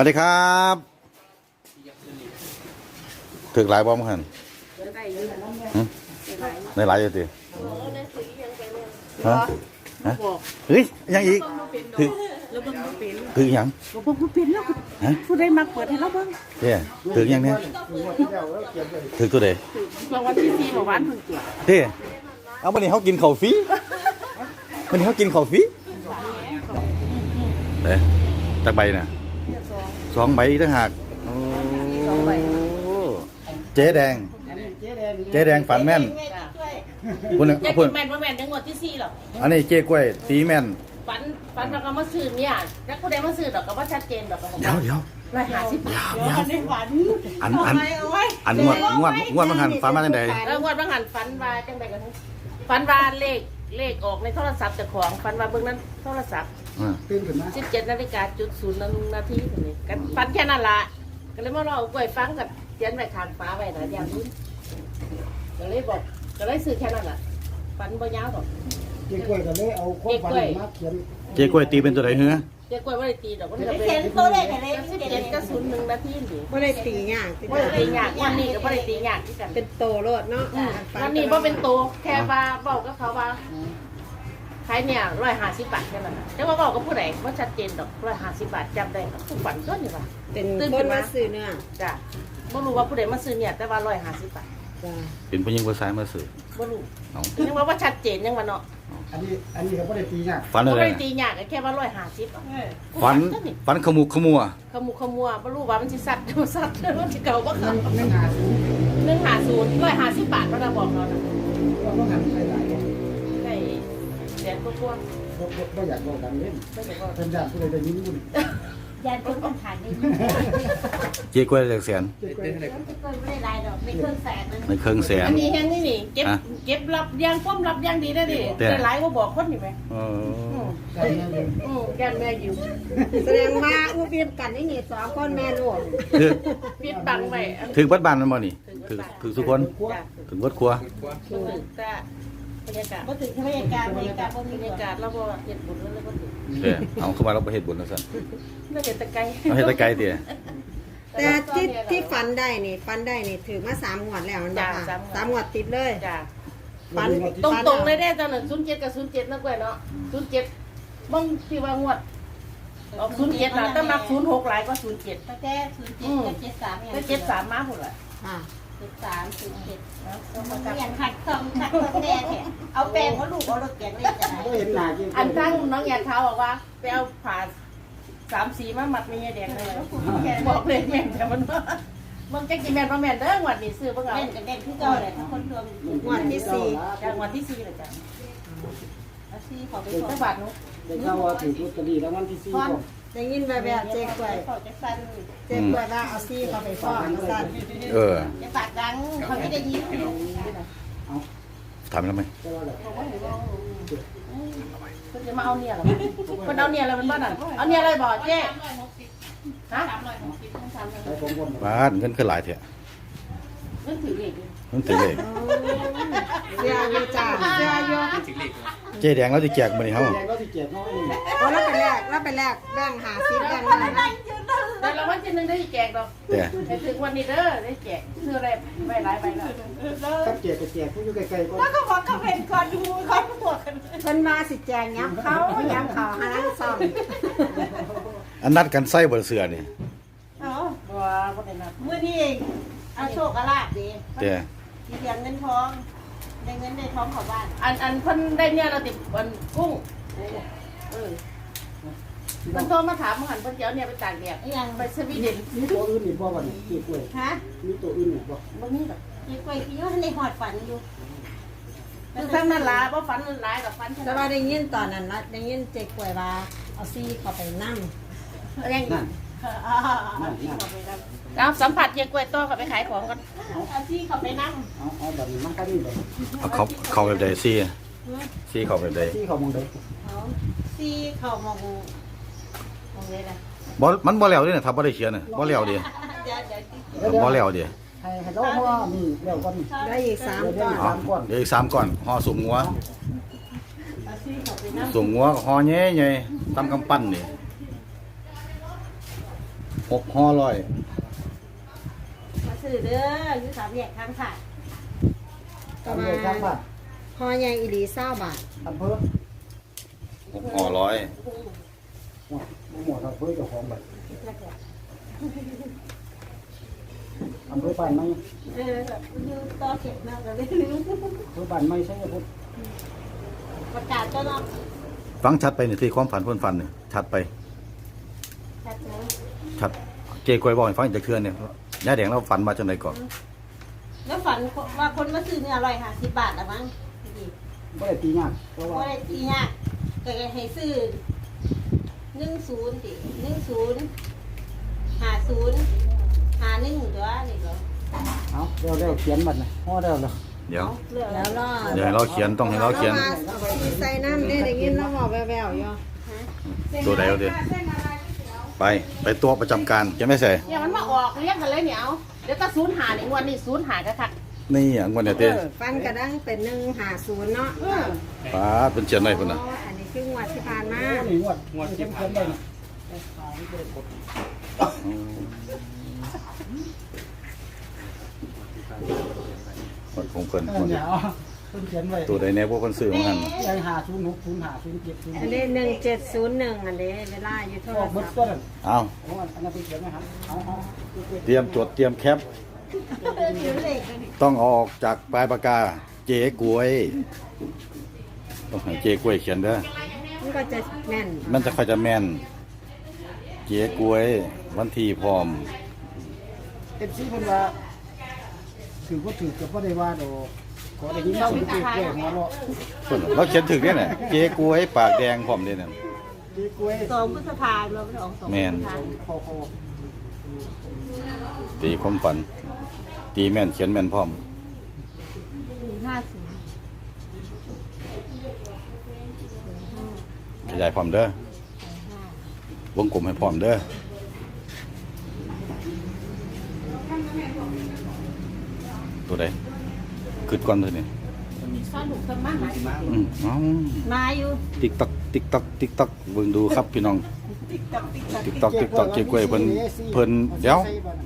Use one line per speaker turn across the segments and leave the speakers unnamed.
วัสดีครับถึกหลายบ่มั้งหันหึได้หลายอยู่ติฮะฮะเฮ้ยยังอีกถึก
แล้วเบิ่งบ่เป็น
ถึกหยัง
บ่เบิ่งบ่เป็นแล้วก็
ฮะ
ผู้ใดมาเปิดให้เราเบิ่ง
เด้ถึกหยังเนี่ยถึกตัวใด
รางวัลที่4เมื่อวานเพิ่งเกิด
เด้เอาวันนี้เขากินข้าวฟรีวันนี้เขากินข้าวฟรีเด้จักใบน่ะ สองใบต่างหากโอ้เจ๊แดง เจ๊แดงฝันแม่นคนหนึ่ง
จะ
เอาเพิ่น
แม่นบ่แม่นจังหวัดที่4หรอก
อันนี้เจ๊กล้วยตีแม่น
ฝันฝันว่าก็มาซื้อเนี่ยแล้วผู้ใดมาซื้อดอกก็บ่ชัดเจนดอก
เดี๋ยวเดี๋ยว
150บาท
เดี๋ยว
ในฝัน
อันอันอันงวดงวดงวดมันหันฝันมาจังได
แล้วงวดบางหันฝันว่าจังไดกันฝันว่าเลขเลขออกในโทรศัพท์เจ้าของฝันว่าเบิ่งนั้นโทรศัพท์
อ่า
17นาฬิกาจุดศูนย์นาทีเท่านี้กันฝันแค่นั้นล่ะก็เลยมาเล่ากล้วยฟังกับเขียนไว้ข้างฟ้าไว้นะอย่างนี้ก็เลยบอกก็เลยซื้อแค่นั้นล่ะฝันบ่ยาวดอก
เจ๊กล้วยก็เลยเอาข้อฝันมาเขียน
เจ๊กล้วยตีเป็นตัวใดเฮ้อ
เจ้ากล้วยบ่ได้ตีดอกมันก็
เขียนตัวเลขอะไร
สิบเจ็ดก็ศูนย์หนึ่งนาทีนี่
บ่ได้ตีหยากติ
บ่ได้ตียากวันนี้ก็บ่ได้ตียากที่กัน
เป็นโตโลดเนาะ
วันนี้บ่เป็นโตแค่ว่าเว้ากับเขาว่า ขายเนี่ย150บาทแค่นั้นน่ะแต่ว่าเว้ากับผู้ใดบ่ชัดเจนดอก150บาทจำได้กับผู้ฝันตัวนี่ว่า
เป็นคนมาซื้อเนื้อ
จ้ะบ่รู้ว่าผู้ใดมาซื้อเนี่ยแต่ว่า150บาท
จ้า
เป็นผู้หญิงผู้ชายมาสื่อ
บ่รู้
เอา
ยังว่าว่าชัดเจนยังว่าเนาะ
อันนี้อันนี้ก็ไม่ได้ตียาก
ฝัน
บ่
อะไร
ได้
น่ะ
ตียากแค่ว่า150อะ
ฝันฝันขมุกขมัว
ขมุกขมัวบ่รู้ว่ามันสิสัตว์บ่สัตว์มันสิเก่าบ่
นั่
เก่าน
นั่นหาสูง
150 150บาทมันน่ะบอกเรานะ
เราต้องหันใส่หลาย
ได้แส นกว่า
เราไม่อยากบอกดังเล่น
ๆไม่ใช่ว่า
ท่านญาติผู้ใดจะยิ้มบุญ
ยานคนต้องขายนี่
เจ๊กล้วยเหล็กแสน
เจ๊กล้วย
ไม่เคยไม่ได้รายดอกไม่เครื่องแสนนึง
ในเครื่องแสน
อันนี้แฮงนี่นี่เก็บ
ฮะ
เก็บรับยางป้อมรับยางดีได้ดิ
แต่
แต่หลายก็บอกคนนี่ไหม
เอ
อื
อ
ม
ใส่แม่เลย
อืมแกนแม่อยู่
แสดงว่าอู้เพียมกันนี่นี่สองคนแม่ลูก
ถือ
ปิดบังไว้อัน
ถือวัดบ้านมันบ่นี่ถือถือทุกคน
จ้ะ
ถึงวัดครัว
ถึงแต่ บรรยากาศ
มาถึงบรรยากาศบรรยากาศบน
บรรยากาศแล้วก็เห็ดบุญแล้วก็ถึง
เด้อเอาเข้ามาเราไปเฮ็ดบุญแล้วซั่น
แล้วเห็ดตะไคร้
เอาเฮ็ดแตะไกลติ
แต่ที่ที่ฝันได้นี่ฝันได้นี่ถือมาสามงวดแล้วมันบ่ค่ะสามงวดติดเลย
จ้ะ
ฝัน
ตรงตรงๆเลยได้ตอนนั้นศูนย์เจ็ดกับศูนย์เจ็ดนะกล้วยเนาะศูนย์เจ็ดบ้างที่ว่างวดออกศูนย์เจ็ดนะต้องนับศูนย์หกหลายกว่าศูนย์เจ็ด
ตั้งแต่ศูนย์เจ็ดกับเจ็ดสามอย่าง
ก็เจ็ดสามมาหมดละ
ค่ะ
เจ็ดสามศูนย์เจ็ดอย่างขัดคำขัดคำแน่แท้เอาแป้งมาลูกเอารถเกียงเลยจะไหน
ก็เห็นหน้าเจ๊กล้
อั
วนย
ตั้งน้องอยากเท้าบอกว่าไปเอาผ่าสามสีมามัดไม่ใช่แดงเลยบอกเลยแม่นแต่มันว่ามันจะกินแม่นว่าแม่นเด้อวันนี้ซื้อเพิ่งเอา
เล่นกันเด่นที่เก่าเลยทั้งคนรวม
งวดที่สี่
จากวันที่สี่เลยจ้ะ
อาชีพขอไป
ถึง
ขอ
จังหวัดนู้น
ได้ข่าวว่าถูกลอตเตอรี่รางวัลที่สี่ก็
ได้ยินแบบแบบเจ๊กล้วย
ขอจะฟัน
เจ๊กล้วยว่าเอาซี่เข้าไปฟ้องสั่น
เออ
จะปากดังเขาไม่ได้ยิน
ทำแล้วไหม
แต่ว่าแบบ
เพิ่นจะมาเอาเนี่ยเหรอเพิ่นเอาเนี่ยอะไรมันบ้านนั่นเอาเนี่ยอะไรบอกเจ๊ฮะ
ใส่ผมบน
บ้าดเงินขึ้นหลายเถอะ
เพิ่นถือเลข
มันถึงเลย
เสียอยู่จ้าเสียอยู่
เจ๊แดงเราสิแจกมื้อนี้เฮา
แดงก็ที่เจ็บน้อยนี่
โอ้แล้วไปแลกแล้วไปแลกแบ่งหาซิปแบ่งนั่นนะ
แต่ละวันที่หนึ่งได้แจกดอก
แต่
แต่ถึงวันนี้เด้อได้แจกซื้ออะไรใบหลายใบแล้ว
ถ้าเจ็บก็เจ็บผู้อยู่ไกลๆก็
แล้วก็บอกเขาเป็นคนดูเขาบวกกัน
เพิ่นมาสิแจงย้ำเขาย้ำเขาหาลังซ่อม
อันนัดกันใส่บ่เสือนี่
อ๋อ
ว้าบ่ได้นับ
มื่อนี้ เองเอาโชคอาลาบดี
แต่
มีเสียงเงินทองได้เงินได้ทองเข้าบ้าน
อันอันเพิ่นได้เนี่ยเราติดวันกุ้งเออมันโทรมาถามหันเพิ่นจะเอาเนี่ยไปตากแดด
ยัง
ไปสวีเดน
มีตัวอื่นอีกบ่บ่นี่เจ๊กล้วย
ฮะ
มีตัวอื่นอีกบ่
บ่มีดอก
ยี่กล้วยพี่ยุ่ในหอดฝันอยู่
คือทั้งนั้นล่ะบ่ฝันหลายกับฝัน
แต่ว่าได้ยินตอนนั้นนะได้ยินเจ๊กล้วยว่าเอาซี่เข้าไปนั่ง
ยัง
นั่น
อ่า
นั่ นนั่น
เอาสัมผัสเยกล้วยต่อกับไปขายของกัน
เอาที่เขาไปนั่ง
เอาเอาแบบนี้มันก็นี่แบบ
เอาเขาเขาแบบใดซี่ซี่เขาแบบใด
ที่เขามองได้
เอาที่เขามองมองเลยนะ
บ่มันบ่แล้วเด้น่ะถ้าบ่ได้เขียนน่ะบ่แล้วเดิ
เดี๋ยวเดี๋ยว
บ่แล้วเดิ
ให้ให้เราเพราะว่านี่แล้วก็นี่
ได้อีกสาม
เดี๋ยว
ก้อน
สามก้อน
เดี๋ยวอีกสามก้อนห่อสุมงัว
เอาที่เขาไปนั่ง
สุมงัวก็ห่อแย่ๆตำกำปั้นนี่ หกห่อร้อย
มาซื้อเด้ออยู่สามแยกข้างค่ะ
ทำเลยครับว่า
พอใหญ่อีหลีเศร้าบาท
อำเภอ
หกห่อร้อย
หัวหมดอำเภอเจ้าของบัตรอำเภอบ้านไม่
เออแบบอยู่ต่อเข็มมากเลยลืม
อำเภอบ้านไม่ใช่ไหมพุทธ
ประกาศเจ้าเนาะ
ฟังชัดไปนี่ที่ความฝันเพิ่นฝันนี่ชัดไป
ชัดเจ น
ชัดเจกวยบอกให้ฟังอีกจักเทื่อเนี่ยยายแดงเราฝันมาจังไดก่อน
แล้วฝันว่าคนมาซื้อเนื้ออร่อยค่ะสิบบาทละมั้งพี่
ไม่ได้ตียากเพราะ
ก็
ว่า
ได้ตียากก็ให้ซื้อหนึ่งศูนย์ติหนึ่งศูนย์ห้าศูนย์ห้าหนึ่งตัวนี่ก็
เอาเร็วเร็วๆเขียนบัตรนะพ่อเร็วเลย
เดี๋ยว
เลือก
แล้วรอ
เดี๋ยวให้เราเขียนต้องให้เราเขียน
มาสีใส่น้ำได้ได้ยินแล้วบอกแววๆอยู่
ตัวใดเอาดิไปไปตัวประจำการจะไม่ใส่
เนี่ยมันมาออกเรียกกันเลยเนี่ยเอาเดี๋ยวก็ศูนย์หาในวันนี้ศูนย์หากระทัก
นี่อะงวดเนี่ย
เอ
เต้
อฟันกระดังเป็นหนึ่งหาศูนย์เนาะ
ป้าดเป็นเจียนเลยพุ่นน่ะ
อ๋ออันนี้คืองวดที่ผ่านมา
นี่งวดงวดเขียนเขียนได้นะ
คนของเพิ่น
เอ
ค
อน เนี่ยเอาเพิ่นเขียนไว้
ตัวใดแน่พวกเพิ่นซื้อมาหั่น
ยายหาศูนย์หกศูนย์หาศูนย์เจ็ดศูนย์
อันนี้หนึ่งเจ็ดศูนย์หนึ่งอันนี้เวลาอยู่โท
อ
ร
อกเบิด
ศัพท์
ตัวนั้น
เอา
เอาอันนั้นไปเขียนไหมครับเอาเอา
เตรียมจดเตรียมแคป
เดี๋ยวเลขกัน
ต้องออกจากปลายปากกา เจ๊กวย ต้องให้เจ๊กวยเขียนเด้อ
มันก็จะแม่น
มันจะค่อยจะแม่น เจ๊กวย วันที่พร้อม
เอฟซีเพิ่นว่าถือว่าถือกับว่าได้ว่าดอก ขอได้ยินเล่าเจ๊กล้วยหัวเราะ
เพิ่นเราเขียนถึกเนี่ยน่ะเจ๊กวยปากแดงพร้อมเด้น่ะ
เจ๊กล้วย
สองพฤษภาเราไม่ได้ออกสองพฤษภา
แม่น
คอคอ
ตีความฝัน ตีแม่นเขียนแม่นพร้อม
ห้าสิบ
ขยายพร้อมเด้อวงกลมให้พร้อมเด้อตัวใด ขึ้นก่อนเถอะนี่
สนุกสมากหลาย
อืมเอ้า
มาอยู่
ติ๊กตักติ๊กตักติ๊กตักเบิ่งดูครับพี่น้อง
ติ๊กตักติ๊กตัก
ติ๊กตักติ๊กตักเจ๊กล้วยเพิ่นเพิ่นเดี๋ยว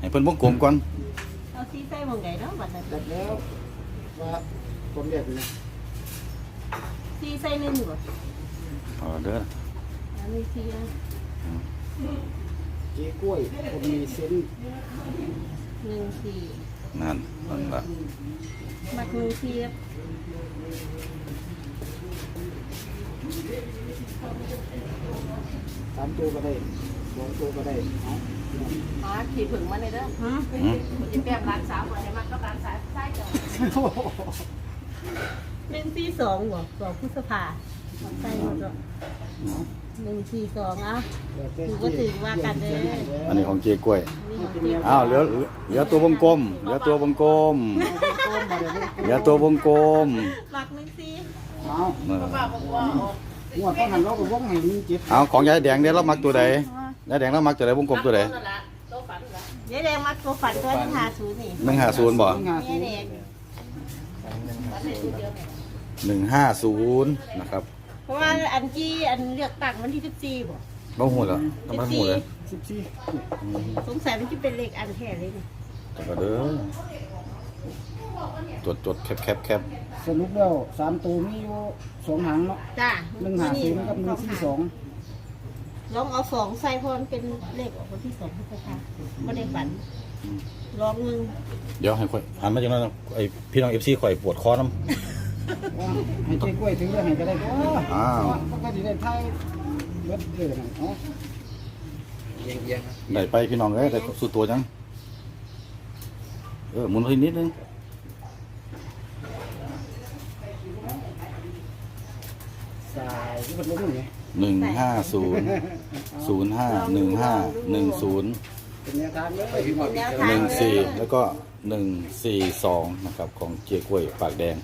ให้เพิ่นวงกลมก่อน
เอาซีใส่หมองไหนเนาะบัดนั้น
จัดแล้วว่าผมเรียกนะ
ซีใส่หนึ่งบ่
เอาเด้อ
อันนี้ซีนะ
เจ๊กล้วยผมมีเส้น
หนึ่งสี่
นั่นนั่นล่ะ
มัดหนึ่งสี่
สามตัวก็ได้สองตัวก็ได้เอา
อ๋อขี่ผึ่งมาเลยเด้อ
ฮะ
อืม
มันจะแป้มร้านสาวคนไหนมาก็ร้านสาวใช่จ้ะ
หนึ่งสี่สองบ่สองพฤษภาใส่หมดแล้ว หนึ่งสี่สองอะถือว่าถือว่ากันเด้อ
อันนี้ของเจ๊กล้วย
นี่ของเจ๊
อ้าวเหลือเหลือตัววงกลม เหลือตัววงกลม เหลือตัววงกลม
มักหนึ่งสี่
เอา
เออ
ป้าบอกว่าออก
งวดต้องหันเราก็ว่องให้มีเจ็บ
เอาของยายแดงเดี๋ยวเรามักตัวใดยายแดงเรามักตัวใดวงกลมตัวใด
นั่นละโต๊ะฝันละ
เดี๋ยวแดงมักตัวฝันตัวหนึ่งหาศูนย์นี่
หนึ่งห้าศูนย์บ่
งาน
เดี๋ยวแดง
ฝันในตัวเดียวเนี่ย
หนึ่งห้าศูนย์นะครับ
เพราะว่าอันที่อันเลือกตั้งวันที่สิบสี่บ่
บ้าหูแล้วต้องบ้าหูเลย
สิบสี่
สงสัยมันจะเป็นเลขอันแท้เลยนี่
จังก็เด้อจดจดแคบแคบแคบ
สรุปแล้วสามตัวมีอยู่สองหางเนาะ
จ้า
หนึ่งหาศูนย์กับหนึ่งสี่สอง
ลองเอาสองใส่เพราะมันเป็นเลขออกวันที่สองพฤษภาไม่ได้ฝันลองมึง
เดี๋ยวให้ค่อยหันมาจังนั้นไอพี่น้องเอฟซีข่อยปวดคอน้
ว่า ให้เจ๊กล้วยถึงเรื่องให้ก็ได้ก็
อ้าว
เขาก็จะได้ไทยเบิดเลยนะเนาะำ
ได้ไปพี่น้องเอ้ยได้สุดตัวจัง เออหมุนไปนิดนึง
สายที่มันลงนี่
หนึ่งห้าศูนย์ศูนย์ห้าหนึ่งห้าหนึ่งศูนย์
เป็นแนวทางเลย
เป็นแนว
ห
ทาง
นึ่งสี่แล้วก็หนึ่งสี่สองนะครับ ของเกียร์กล้วยปากแดง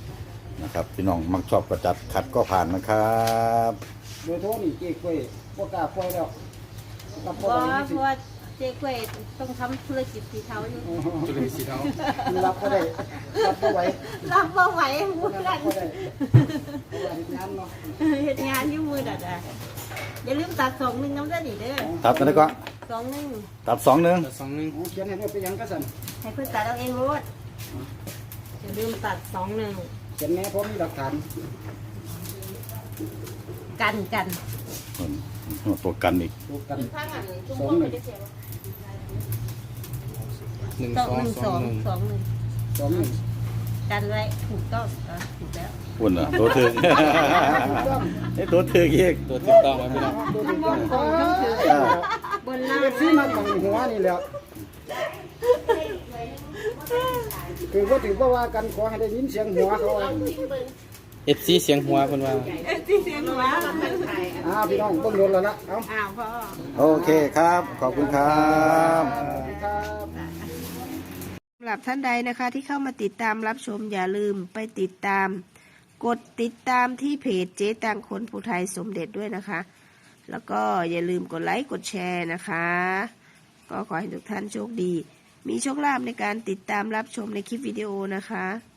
นะครับ พี่น้องมักชอบกระจัดขัดก็ผ่านนะครับ
โดยโทษนี่เจ๊กล้วยพวกกล้าปล่อยแล้วกับ
เพ
พ่อ
ราะ
ตอนนี้
เพราะว่าเจ๊กล้วยต้องทำธุรกิจสีเทาอยู่
จุลินทรีย์เทารับก็ได้รับก็ไหว
รับบ่ไหวมือ
รั
ดั
บ
น
ก็ได้เพราะว่าเฮ็ดงานเนาะ
เฮ็ดงานอยู่มือดันอะอย่าลืมตัดสองหนึ่งน้ำได้ดิเด้อ
ตัดกันแล้วก็
ส
สองหนึ่ง
ตัดสองหนึ่ง
สองหนึ่ง
เอาเขียนให้ด้วยไปยังกระสัน
ให้เพื่อนตัดเอาเองรถ
อย่าลืมตัดสองหนึ่ง
เขียนแน่เพราะมีหลักฐาน
กันกัน
ตัวกันอีก
ถูกกัน
ข้างอันจุ่ม
สอง
ม่วง
ห
ไป
นึ่ง
ได้เสียบ่
หนึ่ง
ต้อง
สอง
หนึ่ง
ส
ส
อ
องง
หนึ่ง
สองหนึ่ง
สองหนึ่ง
กันไว้ถูกต้องอะถูกแล้ว
อุ่นอะตัวถือไอ้ตัวถืออีก
ตัวถูกต้องไหมพี่น้อง
ตัวถูกต้อง
เออบ
นล่าง
เอฟซีมาบังหัวนี่แหละ คือว่าถือว่าว่ากันขอให้ได้ยินเสียงหัวเขาอะ
เอฟซีเสียงหัวเพิ่นว่า
ที่เสียงหัว
อ่าพี่น้องเบิ่งโดนแล้วละเอ้า
อ้าวพ่อ
โอเคครับ ขอบคุณครับ
ครับ
สำหรับท่านใดนะคะที่เข้ามาติดตามรับชมอย่าลืมไปติดตาม กดติดตามที่เพจเจ๊ตังคนผู้ไทยสมเด็จด้วยนะคะ แล้วก็อย่าลืมกดไลค์กดแชร์นะคะ ก็ขอให้ทุกท่านโชคดี มีโชคลาภในการติดตามรับชมในคลิปวิดีโอนะคะ